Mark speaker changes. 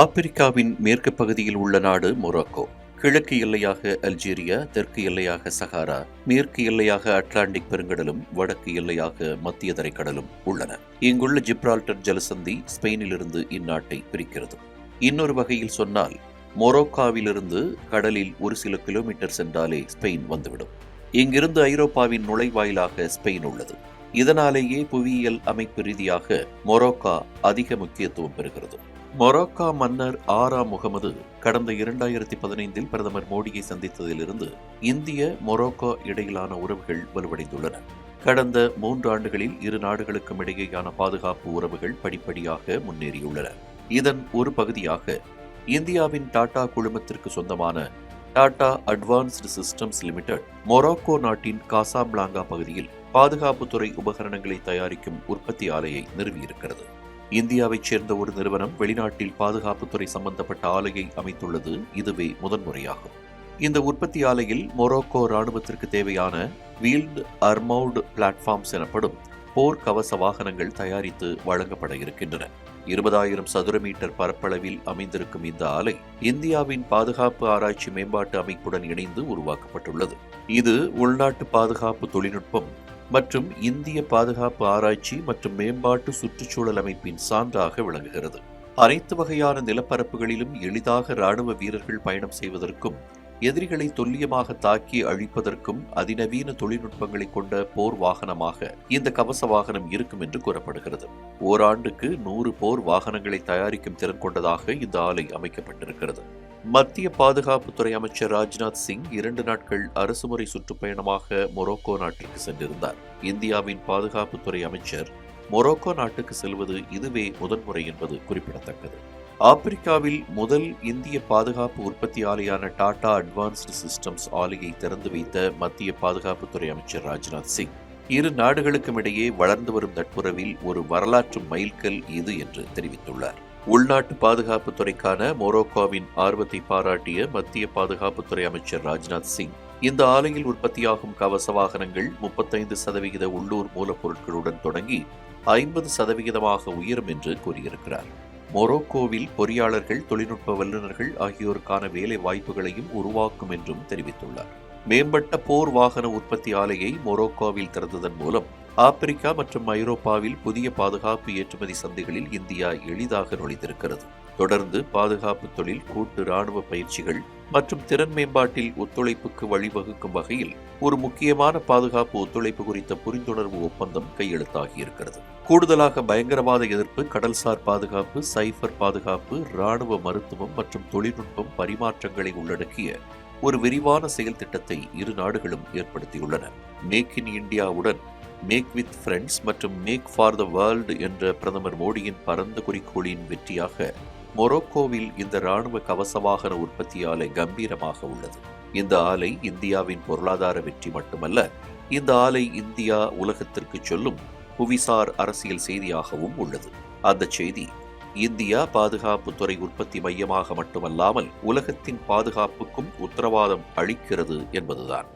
Speaker 1: ஆப்பிரிக்காவின் மேற்கு பகுதியில் உள்ள நாடு மொராக்கோ. கிழக்கு எல்லையாக அல்ஜீரியா தெற்கு எல்லையாக சஹாரா மேற்கு எல்லையாக அட்லாண்டிக் பெருங்கடலும் வடக்கு எல்லையாக மத்திய தரைக்கடலும் உள்ளன. இங்குள்ள ஜிப்ரால்டர் ஜலசந்தி ஸ்பெயினிலிருந்து இந்நாட்டை பிரிக்கிறது. இன்னொரு வகையில் சொன்னால் மொரோக்காவிலிருந்து கடலில் ஒரு சில கிலோமீட்டர் சென்றாலே ஸ்பெயின் வந்துவிடும். இங்கிருந்து ஐரோப்பாவின் நுழைவாயிலாக ஸ்பெயின் உள்ளது. இதனாலேயே புவியியல் அமைப்பு ரீதியாக மொரோக்கா அதிக முக்கியத்துவம் பெறுகிறது. மொராக்கா மன்னர் ஆரா முகமது கடந்த இரண்டாயிரத்தி பதினைந்தில் பிரதமர் மோடியை சந்தித்ததிலிருந்து இந்திய மொராக்கோ இடையிலான உறவுகள் வலுவடைந்துள்ளன. கடந்த மூன்று ஆண்டுகளில் இரு நாடுகளுக்கும் இடையேயான பாதுகாப்பு உறவுகள் படிப்படியாக முன்னேறியுள்ளன. இதன் ஒரு பகுதியாக இந்தியாவின் டாடா குழுமத்திற்கு சொந்தமான Tata advanced systems limited Morocco நாட்டின் காசாபிளாங்கா பகுதியில் பாதுகாப்புத்துறை உபகரணங்களை தயாரிக்கும் உற்பத்தி ஆலையை நிறுவியிருக்கிறது. இந்தியாவைச் சேர்ந்த ஒரு நிறுவனம் வெளிநாட்டில் பாதுகாப்புத்துறை சம்பந்தப்பட்ட ஆலையை அமைத்துள்ளது. இதுவே முதன்முறையாகும். இந்த உற்பத்தி ஆலையில் மொரோக்கோ ராணுவத்திற்கு தேவையான வீல்டு அர்மௌடு பிளாட்ஃபார்ம்ஸ் எனப்படும் போர் கவச வாகனங்கள் தயாரித்து வழங்கப்பட இருக்கின்றன. இருபதாயிரம் சதுர மீட்டர் பரப்பளவில் அமைந்திருக்கும் இந்த ஆலை இந்தியாவின் பாதுகாப்பு ஆராய்ச்சி மேம்பாட்டு அமைப்புடன் இணைந்து உருவாக்கப்பட்டுள்ளது. இது உள்நாட்டு பாதுகாப்பு தொழில்நுட்பம் மற்றும் இந்திய பாதுகாப்பு ஆராய்ச்சி மற்றும் மேம்பாட்டு சுற்றுச்சூழல் அமைப்பின் சான்றாக விளங்குகிறது. அனைத்து வகையான நிலப்பரப்புகளிலும் எளிதாக ராணுவ வீரர்கள் பயணம் செய்வதற்கும் எதிரிகளை துல்லியமாக தாக்கி அழிப்பதற்கும் அதிநவீன தொழில்நுட்பங்களை கொண்ட போர் வாகனமாக இந்த கவச வாகனம் இருக்கும் என்று கூறப்படுகிறது. ஓராண்டுக்கு நூறு போர் வாகனங்களை தயாரிக்கும் திறன் கொண்டதாக இந்த ஆலை அமைக்கப்பட்டிருக்கிறது. மத்திய பாதுகாப்புத்துறை அமைச்சர் ராஜ்நாத் சிங் இரண்டு நாட்கள் அரசுமுறை சுற்றுப்பயணமாக மொரோக்கோ நாட்டிற்கு சென்றிருந்தார். இந்தியாவின் பாதுகாப்புத்துறை அமைச்சர் மொரோக்கோ நாட்டுக்கு செல்வது இதுவே முதன்முறை என்பது குறிப்பிடத்தக்கது. ஆப்பிரிக்காவில் முதல் இந்திய பாதுகாப்பு உற்பத்தி ஆலையான டாடா அட்வான்ஸ்டு சிஸ்டம்ஸ் ஆலையை திறந்து வைத்த மத்திய பாதுகாப்புத்துறை அமைச்சர் ராஜ்நாத் சிங் இரு நாடுகளுக்கும் இடையே வளர்ந்து வரும் நட்புறவில் ஒரு வரலாற்று மைல்கல் இது என்று தெரிவித்துள்ளார். உள்நாட்டு பாதுகாப்புத்துறைக்கான மொரோக்கோவின் ஆர்வத்தை பாராட்டிய மத்திய பாதுகாப்புத்துறை அமைச்சர் ராஜ்நாத் சிங். இந்த ஆலையில் உற்பத்தியாகும் கவச வாகனங்கள் முப்பத்தைந்து சதவிகித உள்ளூர் மூலப்பொருட்களுடன் தொடங்கி ஐம்பது சதவிகிதமாக உயரும் என்று கூறியிருக்கிறார். மொரோக்கோவில் பொறியாளர்கள் தொழில்நுட்ப வல்லுநர்கள் ஆகியோருக்கான வேலை வாய்ப்புகளையும் உருவாக்கும் என்றும் தெரிவித்துள்ளார். மேம்பட்ட போர் வாகன உற்பத்தி ஆலையை மொரோக்கோவில் திறந்ததன் மூலம் ஆப்பிரிக்கா மற்றும் ஐரோப்பாவில் புதிய பாதுகாப்பு ஏற்றுமதி சந்தைகளில் இந்தியா எளிதாக நுழைந்திருக்கிறது. தொடர்ந்து பாதுகாப்பு தொழில் கூட்டு ராணுவ பயிற்சிகள் மற்றும் திறன் மேம்பாட்டில் ஒத்துழைப்புக்கு வழிவகுக்கும் வகையில் ஒரு முக்கியமான பாதுகாப்பு ஒத்துழைப்பு குறித்த புரிந்துணர்வு ஒப்பந்தம் கையெழுத்தாகியிருக்கிறது. கூடுதலாக பயங்கரவாத எதிர்ப்பு கடல்சார் பாதுகாப்பு சைபர் பாதுகாப்பு ராணுவ மருத்துவம் மற்றும் தொழில்நுட்பம் பரிமாற்றங்களை உள்ளடக்கிய ஒரு விரிவான செயல் திட்டத்தை இரு நாடுகளும் ஏற்படுத்தியுள்ளன. மேக் இன் இந்தியாவுடன் மேக் வித் ஃப்ரெண்ட்ஸ் மற்றும் மேக் ஃபார் த வேர்ல்டு என்ற பிரதமர் மோடியின் பரந்த குறிக்கோளின் வெற்றியாக மொரோக்கோவில் இந்த ராணுவ கவச வாகன உற்பத்தி ஆலை கம்பீரமாக உள்ளது. இந்த ஆலை இந்தியாவின் பொருளாதார வெற்றி மட்டுமல்ல இந்த ஆலை இந்தியா உலகத்திற்கு சொல்லும் புவிசார் அரசியல் செய்தியாகவும் உள்ளது. அந்த செய்தி இந்தியா பாதுகாப்புத்துறை உற்பத்தி மையமாக மட்டுமல்லாமல் உலகத்தின் பாதுகாப்புக்கும் உத்தரவாதம் அளிக்கிறது என்பதுதான்.